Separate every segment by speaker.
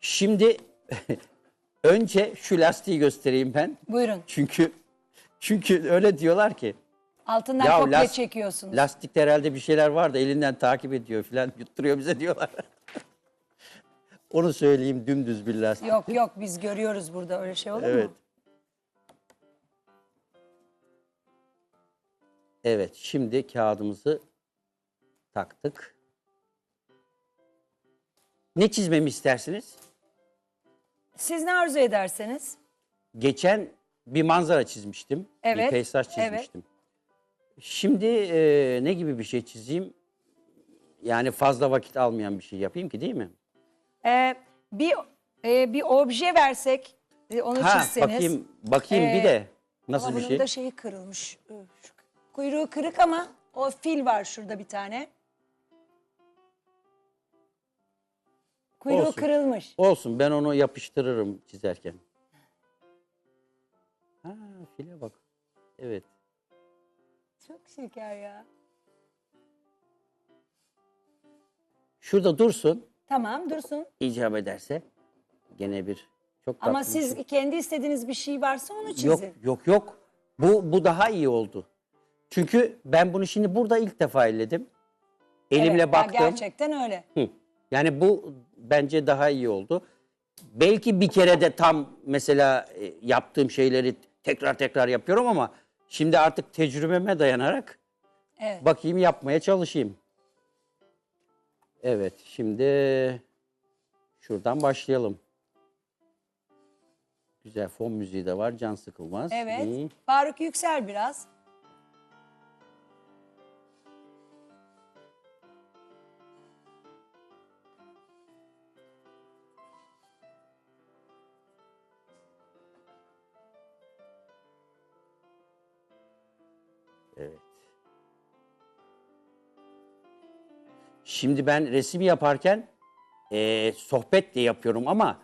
Speaker 1: Şimdi önce şu lastiği göstereyim ben.
Speaker 2: Buyurun.
Speaker 1: Çünkü çünkü öyle diyorlar ki
Speaker 2: Altından
Speaker 1: Ya
Speaker 2: kopya
Speaker 1: las-
Speaker 2: çekiyorsunuz.
Speaker 1: lastikte herhalde bir şeyler var da elinden takip ediyor falan yutturuyor bize diyorlar. Onu söyleyeyim dümdüz bir lastik.
Speaker 2: Yok yok biz görüyoruz burada öyle şey olur
Speaker 1: Evet.
Speaker 2: mu?
Speaker 1: Evet, şimdi kağıdımızı taktık. Ne çizmemi istersiniz?
Speaker 2: Siz ne arzu ederseniz.
Speaker 1: Geçen bir manzara çizmiştim. Bir
Speaker 2: Evet,
Speaker 1: peyzaj
Speaker 2: evet.
Speaker 1: çizmiştim. Şimdi e, ne gibi bir şey çizeyim? Yani fazla vakit almayan bir şey yapayım ki değil mi?
Speaker 2: Ee, bir e, bir obje versek e, onu
Speaker 1: Ha,
Speaker 2: çizseniz.
Speaker 1: bakayım, bakayım
Speaker 2: Ee,
Speaker 1: bir de nasıl bir
Speaker 2: bunun
Speaker 1: şey?
Speaker 2: da şeyi kırılmış. Kuyruğu kırık ama o fil var şurada bir tane. Kuyruğu
Speaker 1: Olsun.
Speaker 2: kırılmış.
Speaker 1: Olsun ben onu yapıştırırım çizerken. Ha, file bak. Evet.
Speaker 2: Çok şeker ya.
Speaker 1: Şurada dursun.
Speaker 2: Tamam dursun.
Speaker 1: icap ederse gene bir çok
Speaker 2: Ama
Speaker 1: tatlı bir
Speaker 2: siz
Speaker 1: şey.
Speaker 2: kendi istediğiniz bir şey varsa onu çizin.
Speaker 1: yok yok yok. Bu bu daha iyi oldu. Çünkü ben bunu şimdi burada ilk defa elledim. Elimle
Speaker 2: Evet, ya
Speaker 1: baktım.
Speaker 2: Gerçekten öyle.
Speaker 1: Hı. Yani bu bence daha iyi oldu. Belki bir kere de tam mesela e, yaptığım şeyleri tekrar tekrar yapıyorum ama şimdi artık tecrübeme dayanarak
Speaker 2: Evet.
Speaker 1: bakayım yapmaya çalışayım. Evet, şimdi şuradan başlayalım. Güzel fon müziği de var, can sıkılmaz.
Speaker 2: Evet.
Speaker 1: Hı.
Speaker 2: Faruk yüksel biraz.
Speaker 1: Evet. Şimdi ben resim yaparken eee sohbet de yapıyorum ama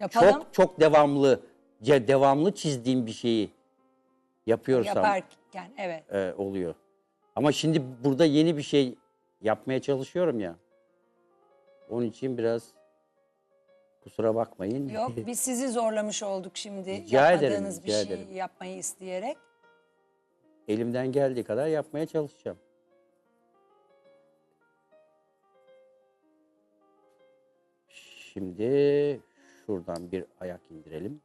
Speaker 2: Yapalım.
Speaker 1: çok çok devamlı, ce- devamlı çizdiğim bir şeyi yapıyorsam
Speaker 2: Yaparken evet.
Speaker 1: e, oluyor. Ama şimdi burada yeni bir şey yapmaya çalışıyorum ya. Onun için biraz kusura bakmayın.
Speaker 2: Yok biz sizi zorlamış olduk şimdi.
Speaker 1: Rica ederim,
Speaker 2: Yapmadığınız bir
Speaker 1: rica
Speaker 2: şey
Speaker 1: ederim.
Speaker 2: yapmayı isteyerek.
Speaker 1: Elimden geldiği kadar yapmaya çalışacağım. Şimdi şuradan bir ayak indirelim.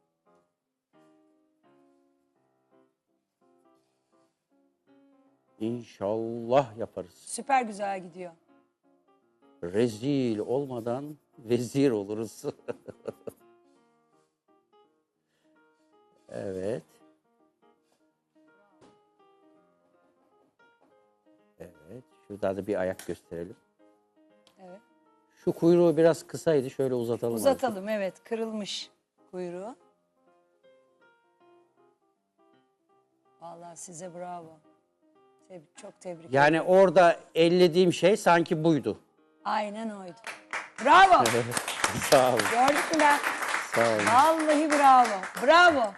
Speaker 1: İnşallah yaparız.
Speaker 2: Süper güzel gidiyor.
Speaker 1: Rezil olmadan vezir oluruz. evet. Evet. Şurada da bir ayak gösterelim.
Speaker 2: Evet.
Speaker 1: Şu kuyruğu biraz kısaydı. Şöyle uzatalım.
Speaker 2: Uzatalım evet kırılmış kuyruğu. Vallahi size bravo. Teb- çok tebrik ederim.
Speaker 1: Yani orada ellediğim şey sanki buydu.
Speaker 2: Aynen oydu. Bravo.
Speaker 1: Sağ olun.
Speaker 2: Gördük mü ben?
Speaker 1: Sağ olun.
Speaker 2: Vallahi bravo. Bravo.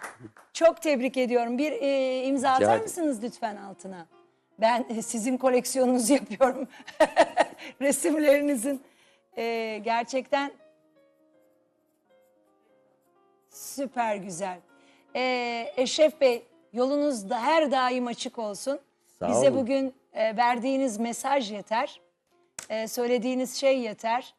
Speaker 2: Çok tebrik ediyorum. Bir e, imza atar mısınız lütfen altına? Ben sizin koleksiyonunuzu yapıyorum. Resimlerinizin e, gerçekten süper güzel. E, Eşref Bey yolunuz da her daim açık olsun.
Speaker 1: Sağ
Speaker 2: Bize
Speaker 1: olun.
Speaker 2: bugün e, verdiğiniz mesaj yeter. E, söylediğiniz şey yeter.